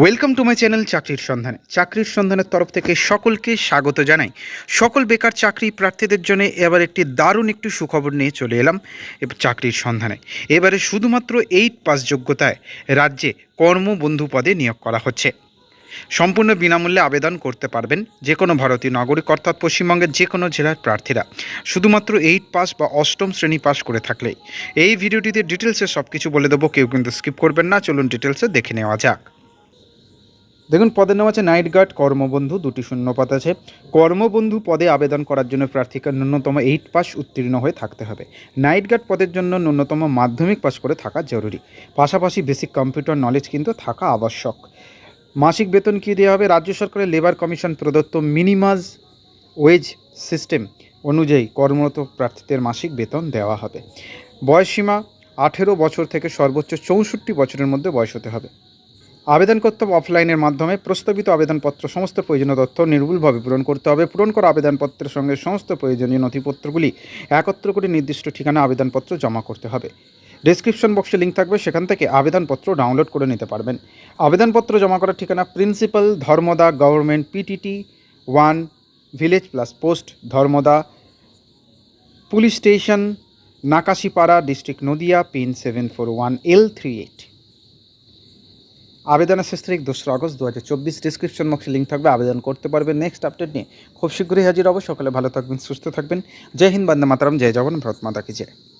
Welcome to my channel চাকরির সন্ধানে চাকরির সন্ধানের তরফ থেকে সকলকে স্বাগত জানাই। সকল বেকার চাকরি প্রার্থীদের জন্য এবার একটি দারুণ একটু সুখবর নিয়ে চলে এলাম চাকরির সন্ধানে এবারে শুধুমাত্র এইট পাস যোগ্যতায় রাজ্যে কর্মবন্ধু পদে নিয়োগ করা হচ্ছে। সম্পূর্ণ বিনামূল্যে আবেদন করতে পারবেন যে কোনো ভারতীয় নাগরিক, অর্থাৎ পশ্চিমবঙ্গের যে কোনো জেলার প্রার্থীরা। শুধুমাত্র এইট পাস বা অষ্টম শ্রেণি পাস করে থাকলেই। এই ভিডিওটিতে ডিটেলসে সব কিছু বলে দেবো, কেউ কিন্তু স্কিপ করবেন না, চলুন ডিটেলসে দেখে নেওয়া যাক। দেখুন, পদের নাম আছে নাইট গার্ড, কর্মবন্ধু, দুটি শূন্য পদ আছে। কর্মবন্ধু পদে আবেদন করার জন্য প্রার্থীকে ন্যূনতম এইট পাস উত্তীর্ণ হয়ে থাকতে হবে। নাইট গার্ড পদের জন্য ন্যূনতম মাধ্যমিক পাস করে থাকা জরুরি। পাশাপাশি বেসিক কম্পিউটার নলেজ কিন্তু থাকা আবশ্যক। মাসিক বেতন কী দেওয়া হবে? রাজ্য সরকারের লেবার কমিশন প্রদত্ত মিনিমাস ওয়েজ সিস্টেম অনুযায়ী কর্মরত প্রার্থীদের মাসিক বেতন দেওয়া হবে। বয়সসীমা আঠেরো বছর থেকে সর্বোচ্চ চৌষট্টি বছরের মধ্যে বয়স হতে হবে। আবেদন করতে হবে অফলাইনের মাধ্যমে প্রস্তাবিত আবেদনপত্র, সমস্ত প্রয়োজনীয় তথ্য নির্ভুলভাবে পূরণ করতে হবে। পূরণ করা আবেদনপত্রের সঙ্গে সমস্ত প্রয়োজনীয় নথিপত্রগুলি একত্র করে নির্দিষ্ট ঠিকানা আবেদনপত্র জমা করতে হবে। ডেসক্রিপশন বক্সে লিঙ্ক থাকবে, সেখান থেকে আবেদনপত্র ডাউনলোড করে নিতে পারবেন। আবেদনপত্র জমা করার ঠিকানা principal Dharmada government PTT one village plus post Dharmada police station, Nakashipara, district Nadia, pin seven four one L three eight. আবেদনের শেষ তারিখ দোসরা আগস্ট দু হাজার চব্বিশ ডিসক্রিপশন বক্সে লিঙ্ক থাকবে, আবেদন করতে পারবেন নেক্সট আপডেট নিয়ে খুব শীঘ্রই হাজির হব। সকালে ভালো থাকবেন, সুস্থ থাকবেন। জয় হিন্দ, বন্দে মাতারাম, জয় জগন ভারত মাতা কি জয়।